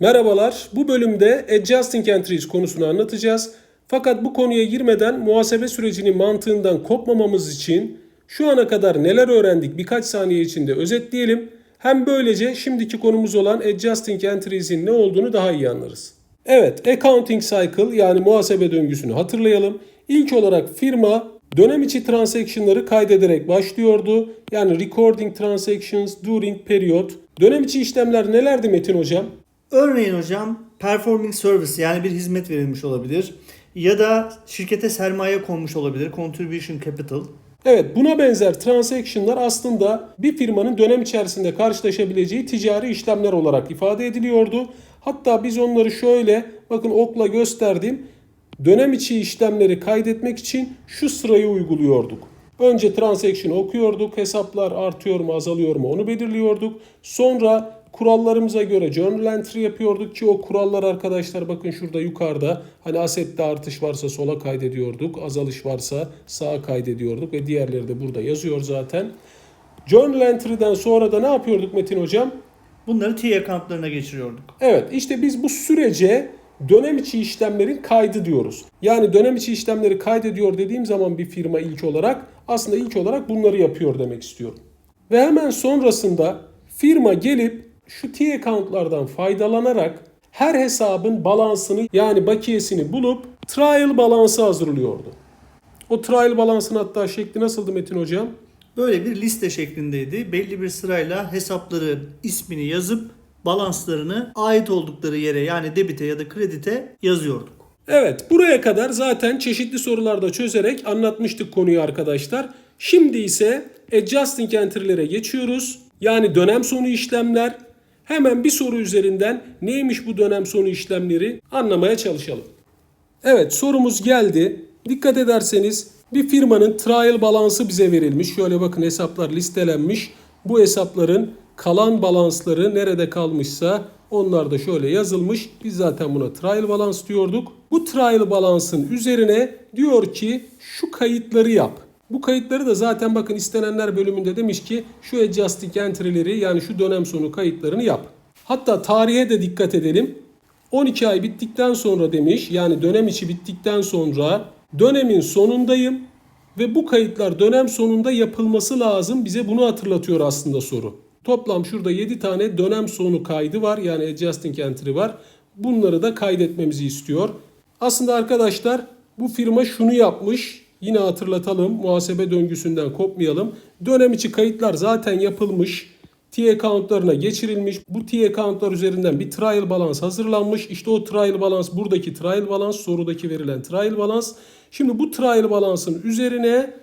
Merhabalar. Bu bölümde Adjusting Entries konusunu anlatacağız. Fakat bu konuya girmeden muhasebe sürecinin mantığından kopmamamız için şu ana kadar neler öğrendik birkaç saniye içinde özetleyelim. Hem böylece şimdiki konumuz olan Adjusting Entries'in ne olduğunu daha iyi anlarız. Evet, Accounting Cycle yani muhasebe döngüsünü hatırlayalım. İlk olarak firma dönem içi transaction'ları kaydederek başlıyordu. Yani recording transactions during period. Dönem içi işlemler nelerdi Metin hocam? Örneğin hocam performing service yani bir hizmet verilmiş olabilir ya da şirkete sermaye konmuş olabilir contribution capital. Evet buna benzer transaction'lar aslında bir firmanın dönem içerisinde karşılaşabileceği ticari işlemler olarak ifade ediliyordu. Hatta biz onları şöyle bakın okla gösterdim. Dönem içi işlemleri kaydetmek için şu sırayı uyguluyorduk. Önce transaction okuyorduk. Hesaplar artıyor mu azalıyor mu onu belirliyorduk. Sonra kurallarımıza göre journal entry yapıyorduk ki o kurallar arkadaşlar bakın şurada yukarıda hani asette artış varsa sola kaydediyorduk. Azalış varsa sağa kaydediyorduk ve diğerleri de burada yazıyor zaten. Journal entry'den sonra da ne yapıyorduk Metin hocam? Bunları T accountlarına geçiriyorduk. Evet işte biz bu sürece dönem içi işlemlerin kaydı diyoruz. Yani dönem içi işlemleri kaydediyor dediğim zaman bir firma ilk olarak aslında ilk olarak bunları yapıyor demek istiyorum. Ve hemen sonrasında firma gelip şu T accountlardan faydalanarak her hesabın balansını yani bakiyesini bulup trial balansı hazırlıyordu. O trial balansın hatta şekli nasıldı Metin hocam? Böyle bir liste şeklindeydi. Belli bir sırayla hesapları ismini yazıp balanslarını ait oldukları yere yani debite ya da kredite yazıyorduk. Evet, buraya kadar zaten çeşitli sorularda çözerek anlatmıştık konuyu arkadaşlar. Şimdi ise adjusting entry'lere geçiyoruz. Yani dönem sonu işlemler. Hemen bir soru üzerinden neymiş bu dönem sonu işlemleri anlamaya çalışalım. Evet, sorumuz geldi. Dikkat ederseniz bir firmanın trial balansı bize verilmiş. Şöyle bakın hesaplar listelenmiş. Bu hesapların kalan balansları nerede kalmışsa onlar da şöyle yazılmış. Biz zaten buna trial balans diyorduk. Bu trial balansın üzerine diyor ki şu kayıtları yap. Bu kayıtları da zaten bakın istenenler bölümünde demiş ki şu adjusting entry'leri yani şu dönem sonu kayıtlarını yap. Hatta tarihe de dikkat edelim. 12 ay bittikten sonra demiş yani dönem içi bittikten sonra dönemin sonundayım ve bu kayıtlar dönem sonunda yapılması lazım. Bize bunu hatırlatıyor aslında soru. Toplam şurada 7 tane dönem sonu kaydı var. Yani adjusting entry var. Bunları da kaydetmemizi istiyor. Aslında arkadaşlar bu firma şunu yapmış. Yine hatırlatalım. Muhasebe döngüsünden kopmayalım. Dönem içi kayıtlar zaten yapılmış. T accountlarına geçirilmiş. Bu T accountlar üzerinden bir trial balance hazırlanmış. İşte o trial balance buradaki trial balance sorudaki verilen trial balance. Şimdi bu trial balance'ın üzerine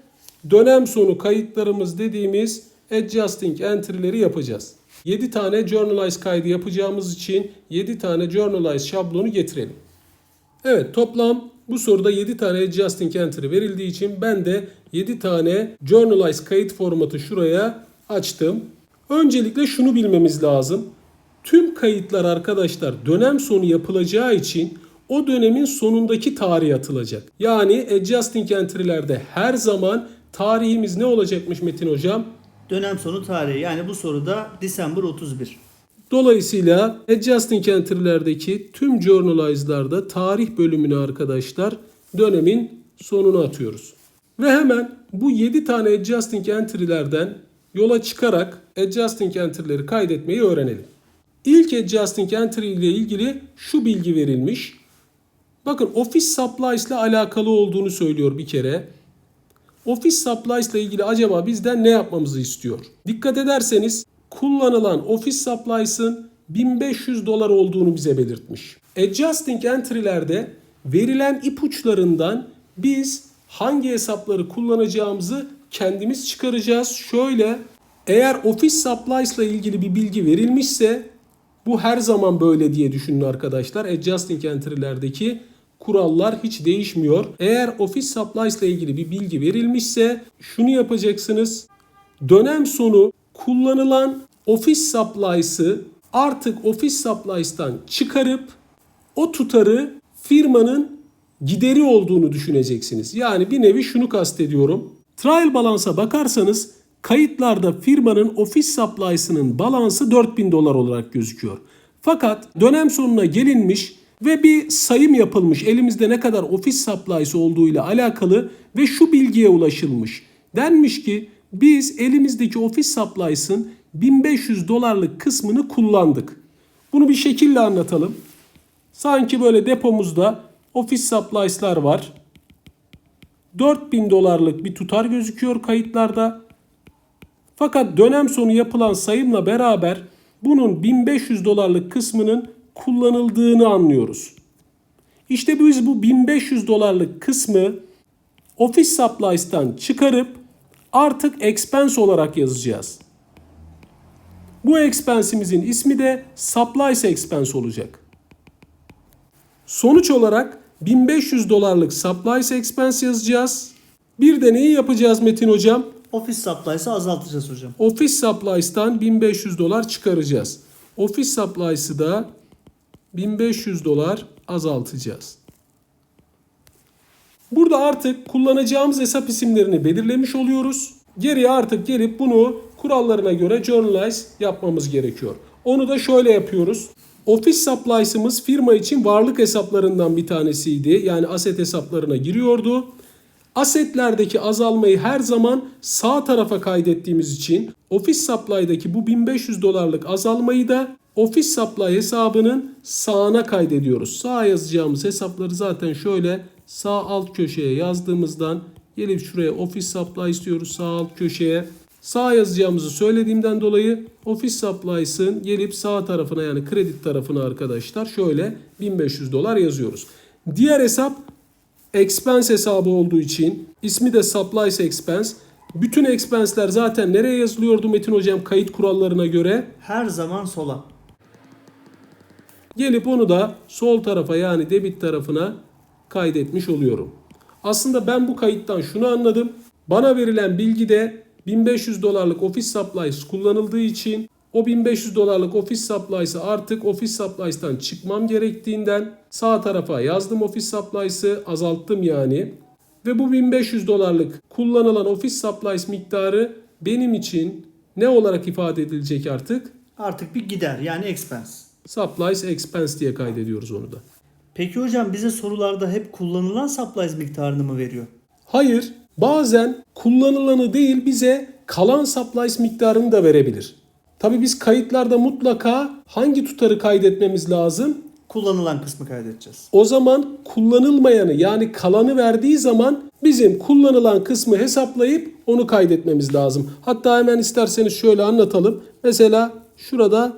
dönem sonu kayıtlarımız dediğimiz adjusting entry'leri yapacağız. 7 tane journalize kaydı yapacağımız için 7 tane journalize şablonu getirelim. Evet toplam bu soruda 7 tane adjusting entry verildiği için ben de 7 tane journalize kayıt formatı şuraya açtım. Öncelikle şunu bilmemiz lazım. Tüm kayıtlar arkadaşlar dönem sonu yapılacağı için o dönemin sonundaki tarih atılacak. Yani adjusting entry'lerde her zaman tarihimiz ne olacakmış Metin hocam? Dönem sonu tarihi yani bu soruda December 31. Dolayısıyla adjusting entry'lerdeki tüm journalize'larda tarih bölümünü arkadaşlar dönemin sonuna atıyoruz. Ve hemen bu 7 tane adjusting entry'lerden yola çıkarak adjusting entry'leri kaydetmeyi öğrenelim. İlk adjusting entry ile ilgili şu bilgi verilmiş. Bakın Office Supplies ile alakalı olduğunu söylüyor bir kere. Office Supplies ile ilgili acaba bizden ne yapmamızı istiyor? Dikkat ederseniz kullanılan Office Supplies'ın 1500 dolar olduğunu bize belirtmiş. Adjusting entry'lerde verilen ipuçlarından biz hangi hesapları kullanacağımızı kendimiz çıkaracağız. Şöyle eğer Office Supplies ile ilgili bir bilgi verilmişse bu her zaman böyle diye düşünün arkadaşlar. Adjusting entry'lerdeki kurallar hiç değişmiyor. Eğer Office Supplies ile ilgili bir bilgi verilmişse şunu yapacaksınız. Dönem sonu kullanılan Office Supplies'ı artık Office Supplies'tan çıkarıp o tutarı firmanın gideri olduğunu düşüneceksiniz. Yani bir nevi şunu kastediyorum. Trial balansa bakarsanız kayıtlarda firmanın Office Supplies'ının balansı 4000 dolar olarak gözüküyor. Fakat dönem sonuna gelinmiş ve bir sayım yapılmış elimizde ne kadar ofis supplies olduğuyla alakalı ve şu bilgiye ulaşılmış. Denmiş ki biz elimizdeki ofis supplies'ın 1500 dolarlık kısmını kullandık. Bunu bir şekilde anlatalım. Sanki böyle depomuzda ofis supplies'lar var. 4000 dolarlık bir tutar gözüküyor kayıtlarda. Fakat dönem sonu yapılan sayımla beraber bunun 1500 dolarlık kısmının kullanıldığını anlıyoruz. İşte biz bu 1500 dolarlık kısmı Office Supplies'tan çıkarıp artık expense olarak yazacağız. Bu expense'imizin ismi de Supplies Expense olacak. Sonuç olarak 1500 dolarlık Supplies Expense yazacağız. Bir de neyi yapacağız Metin Hocam? Office supplies'ı azaltacağız hocam. Office Supplies'tan 1500 dolar çıkaracağız. Office Supplies'ı da 1500 dolar azaltacağız. Burada artık kullanacağımız hesap isimlerini belirlemiş oluyoruz. Geriye artık gelip bunu kurallarına göre journalize yapmamız gerekiyor. Onu da şöyle yapıyoruz. Office Supplies'ımız firma için varlık hesaplarından bir tanesiydi. Yani asset hesaplarına giriyordu. Asetlerdeki azalmayı her zaman sağ tarafa kaydettiğimiz için Office Supply'daki bu 1500 dolarlık azalmayı da Office Supply hesabının sağına kaydediyoruz. Sağ yazacağımız hesapları zaten şöyle sağ alt köşeye yazdığımızdan gelip şuraya Office Supply istiyoruz sağ alt köşeye. Sağ yazacağımızı söylediğimden dolayı Office Supplies'ın gelip sağ tarafına yani kredi tarafına arkadaşlar şöyle 1500 dolar yazıyoruz. Diğer hesap expense hesabı olduğu için ismi de supplies expense. Bütün expense'ler zaten nereye yazılıyordu Metin hocam kayıt kurallarına göre? Her zaman sola. Gelip onu da sol tarafa yani debit tarafına kaydetmiş oluyorum. Aslında ben bu kayıttan şunu anladım. Bana verilen bilgide 1500 dolarlık Office Supplies kullanıldığı için o 1500 dolarlık Office Supplies'ı artık Office Supplies'tan çıkmam gerektiğinden sağ tarafa yazdım Office Supplies'ı azalttım yani. Ve bu 1500 dolarlık kullanılan Office Supplies miktarı benim için ne olarak ifade edilecek artık? Artık bir gider yani expense. Supplies expense diye kaydediyoruz onu da. Peki hocam bize sorularda hep kullanılan supplies miktarını mı veriyor? Hayır, bazen kullanılanı değil bize kalan supplies miktarını da verebilir. Tabii biz kayıtlarda mutlaka hangi tutarı kaydetmemiz lazım? Kullanılan kısmı kaydedeceğiz. O zaman kullanılmayanı yani kalanı verdiği zaman bizim kullanılan kısmı hesaplayıp onu kaydetmemiz lazım. Hatta hemen isterseniz şöyle anlatalım. Mesela şurada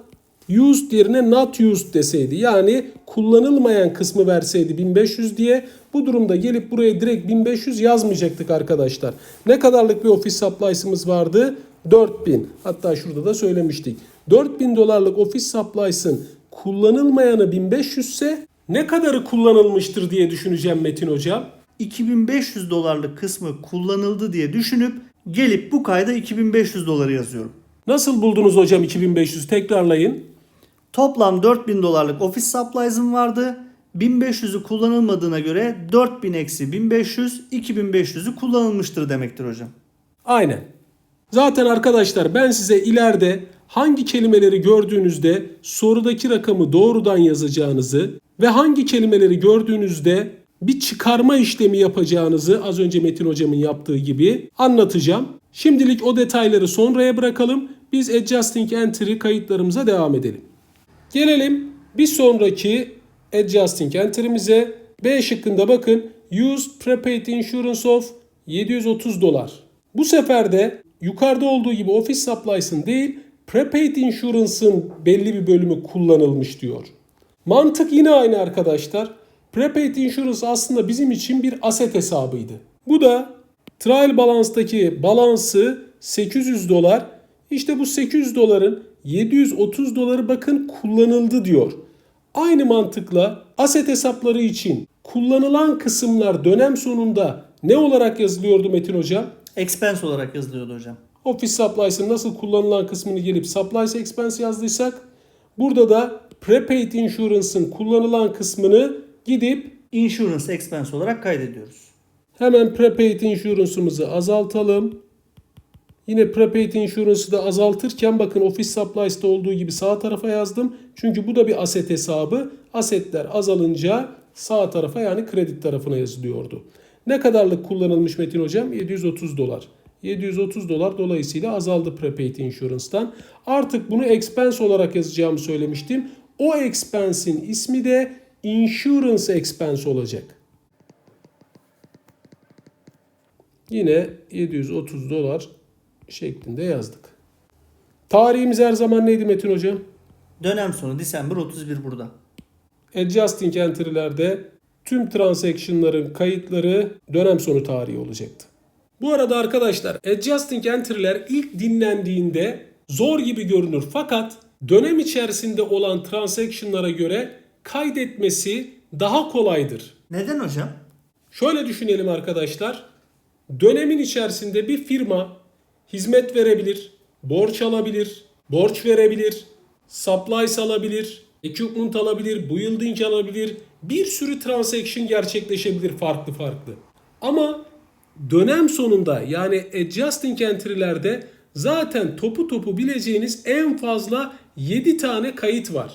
used yerine not used deseydi yani kullanılmayan kısmı verseydi 1500 diye bu durumda gelip buraya direkt 1500 yazmayacaktık arkadaşlar. Ne kadarlık bir office supplies'ımız vardı? 4000. Hatta şurada da söylemiştik. 4000 dolarlık office supplies'ın kullanılmayanı 1500 ise ne kadarı kullanılmıştır diye düşüneceğim Metin hocam. 2500 dolarlık kısmı kullanıldı diye düşünüp gelip bu kayda 2500 doları yazıyorum. Nasıl buldunuz hocam 2500 tekrarlayın. Toplam 4000 dolarlık office supplies'ım vardı. 1500'ü kullanılmadığına göre 4000 eksi 1500 2500'ü kullanılmıştır demektir hocam. Aynen. Zaten arkadaşlar ben size ileride hangi kelimeleri gördüğünüzde sorudaki rakamı doğrudan yazacağınızı ve hangi kelimeleri gördüğünüzde bir çıkarma işlemi yapacağınızı az önce Metin hocamın yaptığı gibi anlatacağım. Şimdilik o detayları sonraya bırakalım. Biz Adjusting Entry kayıtlarımıza devam edelim. Gelelim bir sonraki Adjusting Entry'mize. B şıkkında bakın Use Prepaid Insurance of 730 dolar. Bu sefer de yukarıda olduğu gibi Office Supplies'ın değil Prepaid Insurance'ın belli bir bölümü kullanılmış diyor. Mantık yine aynı arkadaşlar. Prepaid Insurance aslında bizim için bir aset hesabıydı. Bu da trial balanstaki balansı 800 dolar. İşte bu 800 doların 730 doları bakın kullanıldı diyor. Aynı mantıkla aset hesapları için kullanılan kısımlar dönem sonunda ne olarak yazılıyordu Metin Hocam? Expense olarak yazılıyordu hocam. Office Supplies'ın nasıl kullanılan kısmını gelip Supplies Expense yazdıysak burada da Prepaid Insurance'ın kullanılan kısmını gidip Insurance expense olarak kaydediyoruz. hemen Prepaid Insurance'ımızı azaltalım. Yine prepaid insurance'ı da azaltırken bakın office supplies'ta olduğu gibi sağ tarafa yazdım. Çünkü bu da bir aset hesabı. Asetler azalınca sağ tarafa yani kredi tarafına yazılıyordu. Ne kadarlık kullanılmış Metin Hocam? 730 dolar. 730 dolar dolayısıyla azaldı prepaid insurance'tan. Artık bunu expense olarak yazacağımı söylemiştim. O expense'in ismi de insurance expense olacak. Yine 730 dolar şeklinde yazdık. Tarihimiz her zaman neydi Metin Hocam? Dönem sonu December 31 burada. Adjusting entry'lerde tüm transaction'ların kayıtları dönem sonu tarihi olacaktı. Bu arada arkadaşlar adjusting entry'ler ilk dinlendiğinde zor gibi görünür fakat dönem içerisinde olan transaction'lara göre kaydetmesi daha kolaydır. Neden hocam? Şöyle düşünelim arkadaşlar. Dönemin içerisinde bir firma hizmet verebilir, borç alabilir, borç verebilir, supplies alabilir, equipment alabilir, building alabilir. Bir sürü transaction gerçekleşebilir farklı farklı. Ama dönem sonunda yani adjusting entry'lerde zaten topu topu bileceğiniz en fazla 7 tane kayıt var.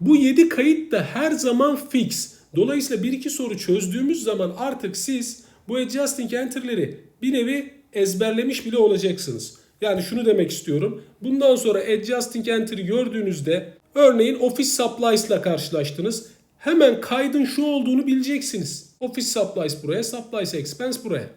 Bu 7 kayıt da her zaman fix. Dolayısıyla bir iki soru çözdüğümüz zaman artık siz bu adjusting entry'leri bir nevi ezberlemiş bile olacaksınız. Yani şunu demek istiyorum. Bundan sonra adjusting entry gördüğünüzde örneğin office supplies ile karşılaştınız. Hemen kaydın şu olduğunu bileceksiniz. Office supplies buraya, supplies expense buraya.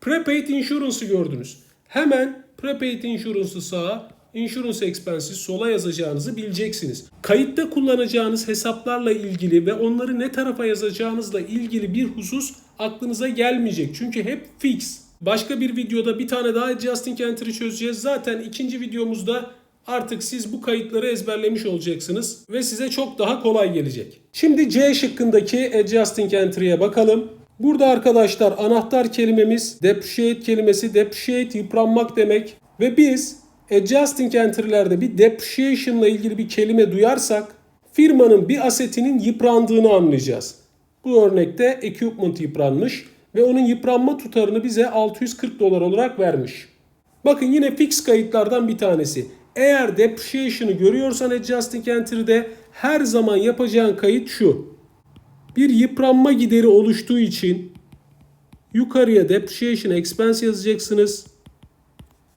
Prepaid insurance'ı gördünüz. Hemen prepaid insurance'ı sağa, insurance expense'i sola yazacağınızı bileceksiniz. Kayıtta kullanacağınız hesaplarla ilgili ve onları ne tarafa yazacağınızla ilgili bir husus aklınıza gelmeyecek. Çünkü hep fix. Başka bir videoda bir tane daha adjusting entry çözeceğiz. Zaten ikinci videomuzda artık siz bu kayıtları ezberlemiş olacaksınız ve size çok daha kolay gelecek. Şimdi C şıkkındaki adjusting entry'ye bakalım. Burada arkadaşlar anahtar kelimemiz depreciate kelimesi. Depreciate yıpranmak demek. Ve biz adjusting entry'lerde bir depreciation ile ilgili bir kelime duyarsak firmanın bir asetinin yıprandığını anlayacağız. Bu örnekte equipment yıpranmış ve onun yıpranma tutarını bize 640 dolar olarak vermiş. Bakın yine fix kayıtlardan bir tanesi. Eğer depreciation'ı görüyorsan adjusting entry'de her zaman yapacağın kayıt şu. Bir yıpranma gideri oluştuğu için yukarıya depreciation expense yazacaksınız.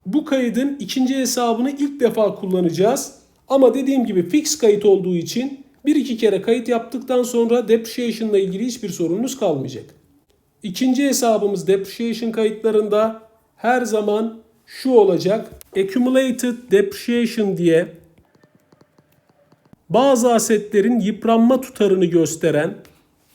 Bu kaydın ikinci hesabını ilk defa kullanacağız. Ama dediğim gibi fix kayıt olduğu için bir iki kere kayıt yaptıktan sonra depreciation ile ilgili hiçbir sorununuz kalmayacak. İkinci hesabımız depreciation kayıtlarında her zaman şu olacak. Accumulated depreciation diye bazı asetlerin yıpranma tutarını gösteren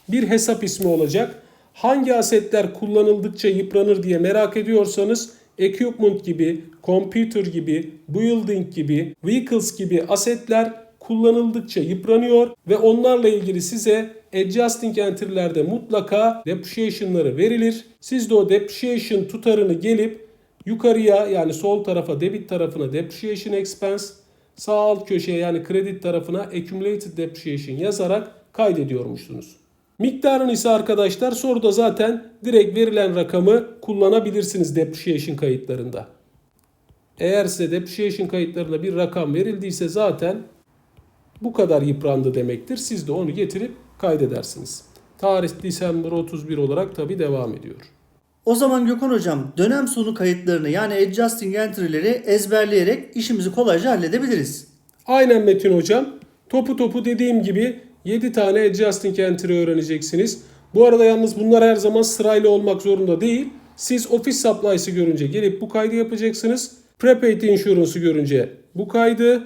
bir hesap ismi olacak. Hangi asetler kullanıldıkça yıpranır diye merak ediyorsanız equipment gibi, computer gibi, building gibi, vehicles gibi asetler kullanıldıkça yıpranıyor ve onlarla ilgili size adjusting entry'lerde mutlaka depreciation'ları verilir. Siz de o depreciation tutarını gelip yukarıya yani sol tarafa debit tarafına depreciation expense, sağ alt köşeye yani kredi tarafına accumulated depreciation yazarak kaydediyormuşsunuz. Miktarını ise arkadaşlar soruda zaten direkt verilen rakamı kullanabilirsiniz depreciation kayıtlarında. Eğer size depreciation kayıtlarında bir rakam verildiyse zaten bu kadar yıprandı demektir. Siz de onu getirip kaydedersiniz. Tarih December 31 olarak tabi devam ediyor. O zaman Gökhan hocam dönem sonu kayıtlarını yani adjusting entry'leri ezberleyerek işimizi kolayca halledebiliriz. Aynen Metin hocam. Topu topu dediğim gibi 7 tane adjusting entry öğreneceksiniz. Bu arada yalnız bunlar her zaman sırayla olmak zorunda değil. Siz office supplies'ı görünce gelip bu kaydı yapacaksınız. Prepaid insurance'ı görünce bu kaydı.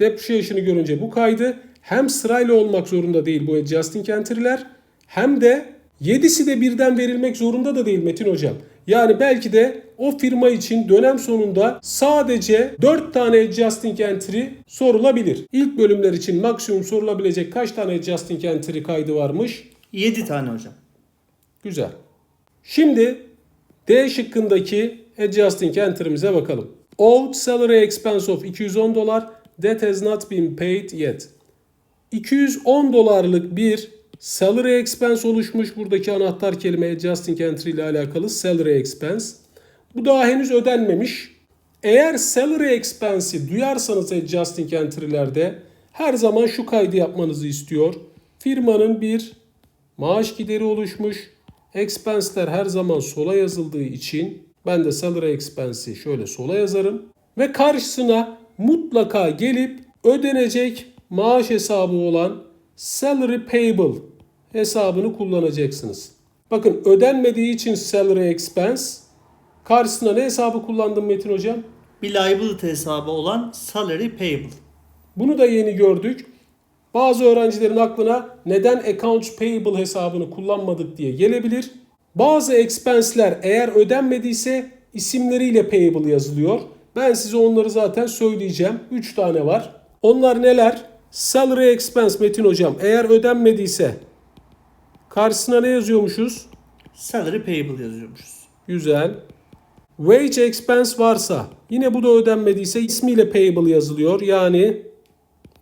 Depreciation'ı görünce bu kaydı. Hem sırayla olmak zorunda değil bu adjusting entry'ler hem de 7'si de birden verilmek zorunda da değil Metin hocam. Yani belki de o firma için dönem sonunda sadece 4 tane adjusting entry sorulabilir. İlk bölümler için maksimum sorulabilecek kaç tane adjusting entry kaydı varmış? 7 tane hocam. Güzel. Şimdi D şıkkındaki adjusting entry'mize bakalım. Owed salary expense of 210 dolar that has not been paid yet. 210 dolarlık bir salary expense oluşmuş. Buradaki anahtar kelime adjusting entry ile alakalı salary expense. Bu daha henüz ödenmemiş. Eğer salary expense'i duyarsanız adjusting entry'lerde her zaman şu kaydı yapmanızı istiyor. Firmanın bir maaş gideri oluşmuş. Expense'ler her zaman sola yazıldığı için ben de salary expense'i şöyle sola yazarım. Ve karşısına mutlaka gelip ödenecek maaş hesabı olan salary payable hesabını kullanacaksınız. Bakın ödenmediği için salary expense karşısına ne hesabı kullandım Metin hocam? Bir liability hesabı olan salary payable. Bunu da yeni gördük. Bazı öğrencilerin aklına neden accounts payable hesabını kullanmadık diye gelebilir. Bazı expense'ler eğer ödenmediyse isimleriyle payable yazılıyor. Ben size onları zaten söyleyeceğim. 3 tane var. Onlar neler? Salary expense Metin hocam eğer ödenmediyse karşısına ne yazıyormuşuz? Salary payable yazıyormuşuz. Güzel. Wage expense varsa yine bu da ödenmediyse ismiyle payable yazılıyor. Yani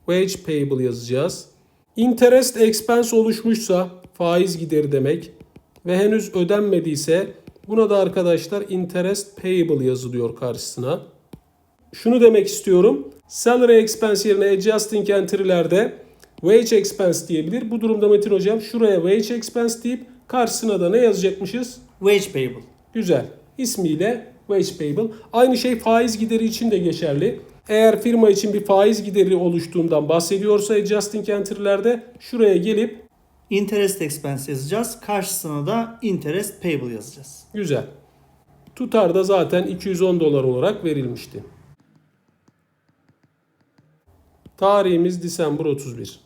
wage payable yazacağız. Interest expense oluşmuşsa faiz gideri demek ve henüz ödenmediyse buna da arkadaşlar interest payable yazılıyor karşısına. Şunu demek istiyorum. Salary expense yerine adjusting entry'lerde wage expense diyebilir. Bu durumda Metin hocam şuraya wage expense deyip karşısına da ne yazacakmışız? Wage payable. Güzel. İsmiyle wage payable. Aynı şey faiz gideri için de geçerli. Eğer firma için bir faiz gideri oluştuğundan bahsediyorsa adjusting entry'lerde şuraya gelip Interest expense yazacağız. Karşısına da interest payable yazacağız. güzel. Tutar da zaten 210 dolar olarak verilmişti. Tarihimiz December 31.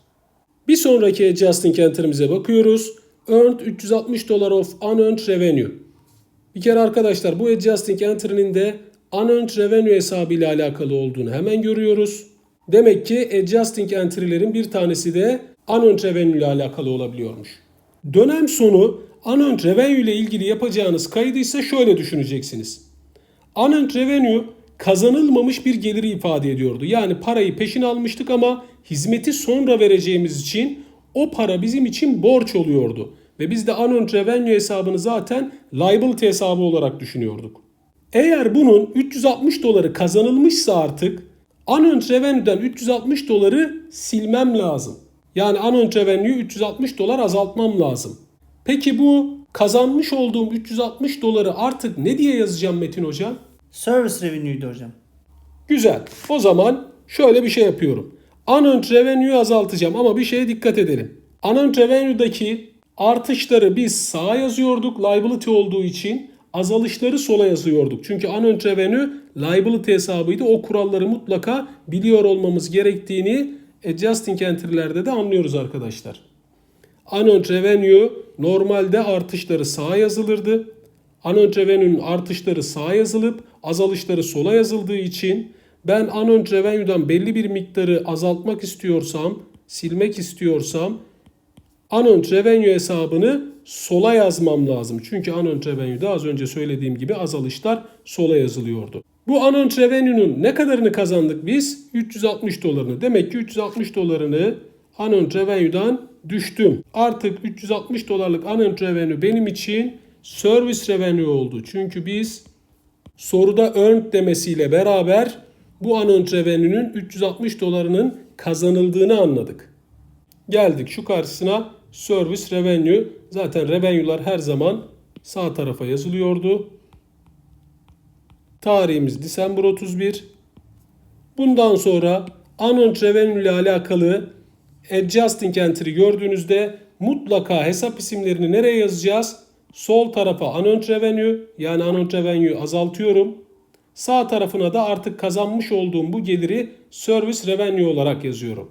Bir sonraki adjusting entry'mize bakıyoruz. Earned 360 dolar of unearned revenue. Bir kere arkadaşlar bu adjusting entry'nin de unearned revenue hesabı ile alakalı olduğunu hemen görüyoruz. Demek ki adjusting entry'lerin bir tanesi de unearned revenue ile alakalı olabiliyormuş. Dönem sonu unearned revenue ile ilgili yapacağınız kaydı ise şöyle düşüneceksiniz. Unearned revenue kazanılmamış bir geliri ifade ediyordu. Yani parayı peşin almıştık ama hizmeti sonra vereceğimiz için o para bizim için borç oluyordu. Ve biz de unearned revenue hesabını zaten liability hesabı olarak düşünüyorduk. Eğer bunun 360 doları kazanılmışsa artık unearned revenue'den 360 doları silmem lazım. Yani unearned revenue'yu 360 dolar azaltmam lazım. Peki bu kazanmış olduğum 360 doları artık ne diye yazacağım Metin hocam? Service revenue'ydi hocam. Güzel. O zaman şöyle bir şey yapıyorum. Unearned revenue'yu azaltacağım ama bir şeye dikkat edelim. Unearned revenue'daki artışları biz sağa yazıyorduk liability olduğu için. Azalışları sola yazıyorduk. Çünkü unearned revenue liability hesabıydı. O kuralları mutlaka biliyor olmamız gerektiğini adjusting entry'lerde de anlıyoruz arkadaşlar. Unearned revenue normalde artışları sağa yazılırdı. Revenue'nun artışları sağa yazılıp azalışları sola yazıldığı için ben revenue'dan belli bir miktarı azaltmak istiyorsam, silmek istiyorsam revenue hesabını sola yazmam lazım. Çünkü revenue'da az önce söylediğim gibi azalışlar sola yazılıyordu. Bu revenue'nun ne kadarını kazandık biz? 360 dolarını. Demek ki 360 dolarını revenue'dan düştüm. Artık 360 dolarlık revenue benim için service revenue oldu. Çünkü biz soruda earned demesiyle beraber bu unearned revenue'nun 360 dolarının kazanıldığını anladık. Geldik şu karşısına service revenue. Zaten revenue'lar her zaman sağ tarafa yazılıyordu. Tarihimiz December 31. Bundan sonra unearned revenue ile alakalı adjusting entry gördüğünüzde mutlaka hesap isimlerini nereye yazacağız? Sol tarafa unearned revenue yani unearned revenue azaltıyorum. Sağ tarafına da artık kazanmış olduğum bu geliri service revenue olarak yazıyorum.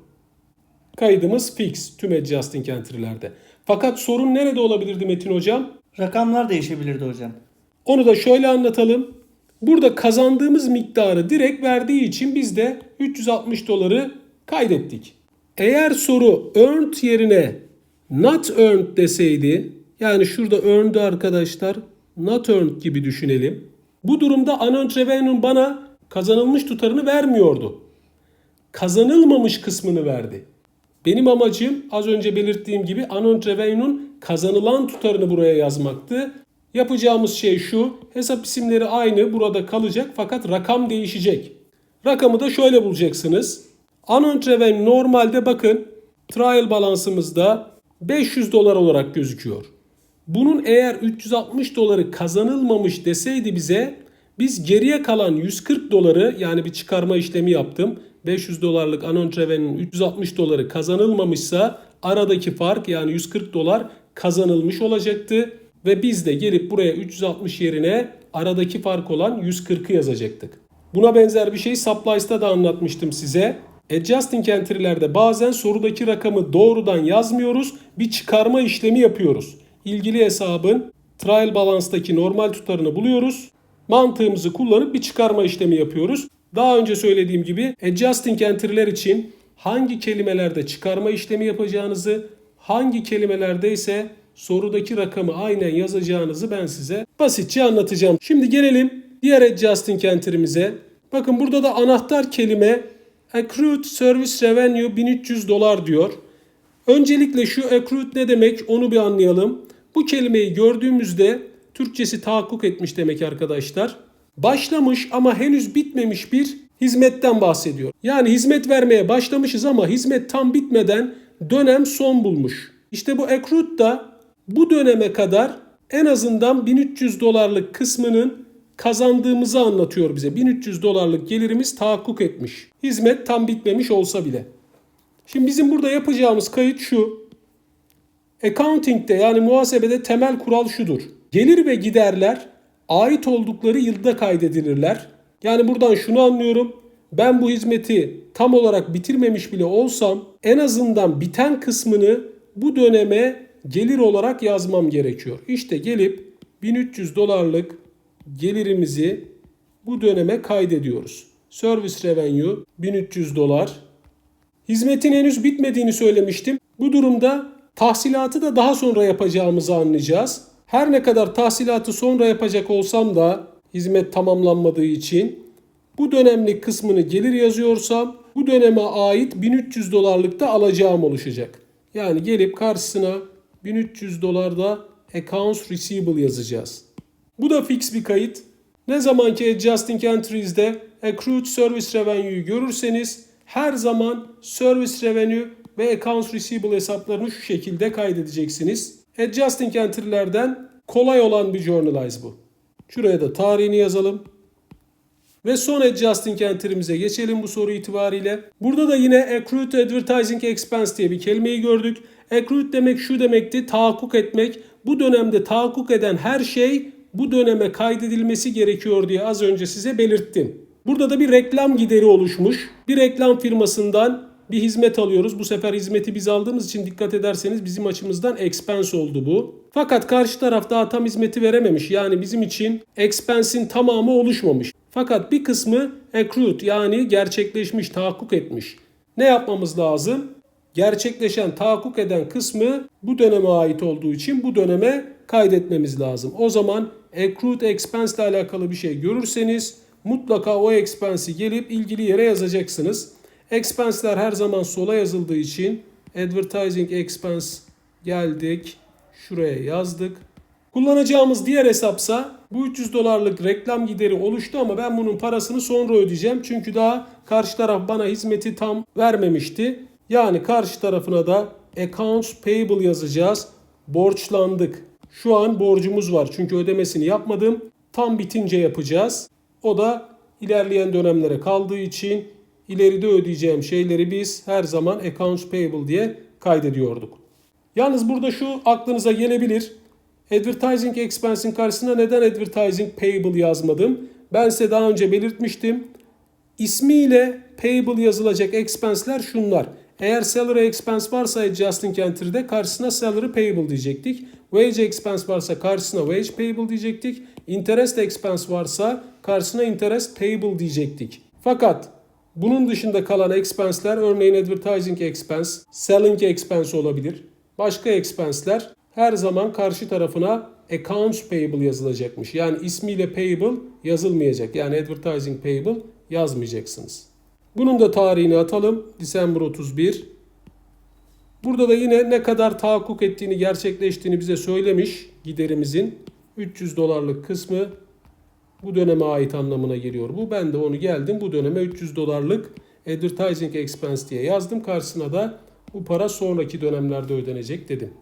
Kaydımız fix tüm adjusting entry'lerde. Fakat sorun nerede olabilirdi Metin hocam? Rakamlar değişebilirdi hocam. Onu da şöyle anlatalım. Burada kazandığımız miktarı direkt verdiği için biz de 360 doları kaydettik. Eğer soru earned yerine not earned deseydi yani şurada earned arkadaşlar not earned gibi düşünelim. Bu durumda unearned revenue'nun bana kazanılmış tutarını vermiyordu. Kazanılmamış kısmını verdi. Benim amacım az önce belirttiğim gibi unearned revenue'nun kazanılan tutarını buraya yazmaktı. Yapacağımız şey şu. Hesap isimleri aynı burada kalacak fakat rakam değişecek. Rakamı da şöyle bulacaksınız. Unearned revenue normalde bakın trial balansımızda 500 dolar olarak gözüküyor. Bunun eğer 360 doları kazanılmamış deseydi bize biz geriye kalan 140 doları yani bir çıkarma işlemi yaptım. 500 dolarlık unearned revenue'nin 360 doları kazanılmamışsa aradaki fark yani 140 dolar kazanılmış olacaktı. Ve biz de gelip buraya 360 yerine aradaki fark olan 140'ı yazacaktık. Buna benzer bir şey Supplies'ta da anlatmıştım size. Adjusting entry'lerde bazen sorudaki rakamı doğrudan yazmıyoruz. Bir çıkarma işlemi yapıyoruz. İlgili hesabın trial balance'daki normal tutarını buluyoruz. Mantığımızı kullanıp bir çıkarma işlemi yapıyoruz. Daha önce söylediğim gibi adjusting entry'ler için hangi kelimelerde çıkarma işlemi yapacağınızı, hangi kelimelerde ise sorudaki rakamı aynen yazacağınızı ben size basitçe anlatacağım. Şimdi gelelim diğer adjusting entry'mize. Bakın burada da anahtar kelime accrued service revenue 1300 dolar diyor. Öncelikle şu accrued ne demek onu bir anlayalım. Bu kelimeyi gördüğümüzde Türkçesi tahakkuk etmiş demek arkadaşlar. Başlamış ama henüz bitmemiş bir hizmetten bahsediyor. Yani hizmet vermeye başlamışız ama hizmet tam bitmeden dönem son bulmuş. İşte bu accrued da bu döneme kadar en azından 1300 dolarlık kısmının kazandığımızı anlatıyor bize. 1300 dolarlık gelirimiz tahakkuk etmiş. Hizmet tam bitmemiş olsa bile. Şimdi bizim burada yapacağımız kayıt şu. Accounting'de yani muhasebede temel kural şudur. Gelir ve giderler ait oldukları yılda kaydedilirler. Yani buradan şunu anlıyorum. Ben bu hizmeti tam olarak bitirmemiş bile olsam en azından biten kısmını bu döneme gelir olarak yazmam gerekiyor. İşte gelip 1300 dolarlık gelirimizi bu döneme kaydediyoruz. Service revenue 1300 dolar. Hizmetin henüz bitmediğini söylemiştim. Bu durumda tahsilatı da daha sonra yapacağımızı anlayacağız. Her ne kadar tahsilatı sonra yapacak olsam da hizmet tamamlanmadığı için bu dönemlik kısmını gelir yazıyorsam bu döneme ait 1300 dolarlık da alacağım oluşacak. Yani gelip karşısına 1300 dolarda accounts receivable yazacağız. Bu da fix bir kayıt. Ne zamanki adjusting entries'de accrued service revenue'yu görürseniz her zaman service revenue ve accounts receivable hesaplarını şu şekilde kaydedeceksiniz. Adjusting entry'lerden kolay olan bir journalize bu. Şuraya da tarihini yazalım. Ve son adjusting entry'mize geçelim bu soru itibariyle. Burada da yine accrued advertising expense diye bir kelimeyi gördük. Accrued demek şu demekti, tahakkuk etmek. Bu dönemde tahakkuk eden her şey bu döneme kaydedilmesi gerekiyor diye az önce size belirttim. Burada da bir reklam gideri oluşmuş. Bir reklam firmasından bir hizmet alıyoruz. Bu sefer hizmeti biz aldığımız için dikkat ederseniz bizim açımızdan expense oldu bu. Fakat karşı taraf daha tam hizmeti verememiş. Yani bizim için expense'in tamamı oluşmamış. Fakat bir kısmı accrued yani gerçekleşmiş, tahakkuk etmiş. Ne yapmamız lazım? Gerçekleşen, tahakkuk eden kısmı bu döneme ait olduğu için bu döneme kaydetmemiz lazım. O zaman accrued expense ile alakalı bir şey görürseniz mutlaka o expense'i gelip ilgili yere yazacaksınız. Expense'ler her zaman sola yazıldığı için advertising expense geldik. Şuraya yazdık. Kullanacağımız diğer hesapsa bu 300 dolarlık reklam gideri oluştu ama ben bunun parasını sonra ödeyeceğim. Çünkü daha karşı taraf bana hizmeti tam vermemişti. Yani karşı tarafına da accounts payable yazacağız. Borçlandık. Şu an borcumuz var çünkü ödemesini yapmadım. Tam bitince yapacağız. O da ilerleyen dönemlere kaldığı için ileride ödeyeceğim şeyleri biz her zaman accounts payable diye kaydediyorduk. Yalnız burada şu aklınıza gelebilir. Advertising expense'in karşısına neden advertising payable yazmadım? Ben size daha önce belirtmiştim. İsmiyle payable yazılacak expense'ler şunlar. Eğer salary expense varsa adjusting entry'de karşısına salary payable diyecektik. Wage expense varsa karşısına wage payable diyecektik. Interest expense varsa karşısına interest payable diyecektik. Fakat bunun dışında kalan expense'ler örneğin advertising expense, selling expense olabilir. Başka expense'ler her zaman karşı tarafına accounts payable yazılacakmış. Yani ismiyle payable yazılmayacak. Yani advertising payable yazmayacaksınız. Bunun da tarihini atalım. December 31. Burada da yine ne kadar tahakkuk ettiğini, gerçekleştiğini bize söylemiş giderimizin. 300 dolarlık kısmı bu döneme ait anlamına geliyor. Bu ben de onu geldim bu döneme 300 dolarlık advertising expense diye yazdım. Karşısına da bu para sonraki dönemlerde ödenecek dedim.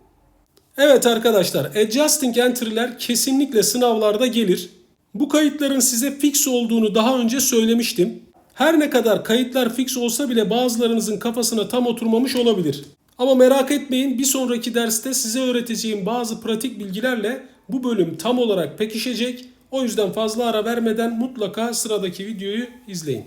Evet arkadaşlar, adjusting entry'ler kesinlikle sınavlarda gelir. Bu kayıtların size fix olduğunu daha önce söylemiştim. Her ne kadar kayıtlar fix olsa bile bazılarınızın kafasına tam oturmamış olabilir. Ama merak etmeyin bir sonraki derste size öğreteceğim bazı pratik bilgilerle bu bölüm tam olarak pekişecek. O yüzden fazla ara vermeden mutlaka sıradaki videoyu izleyin.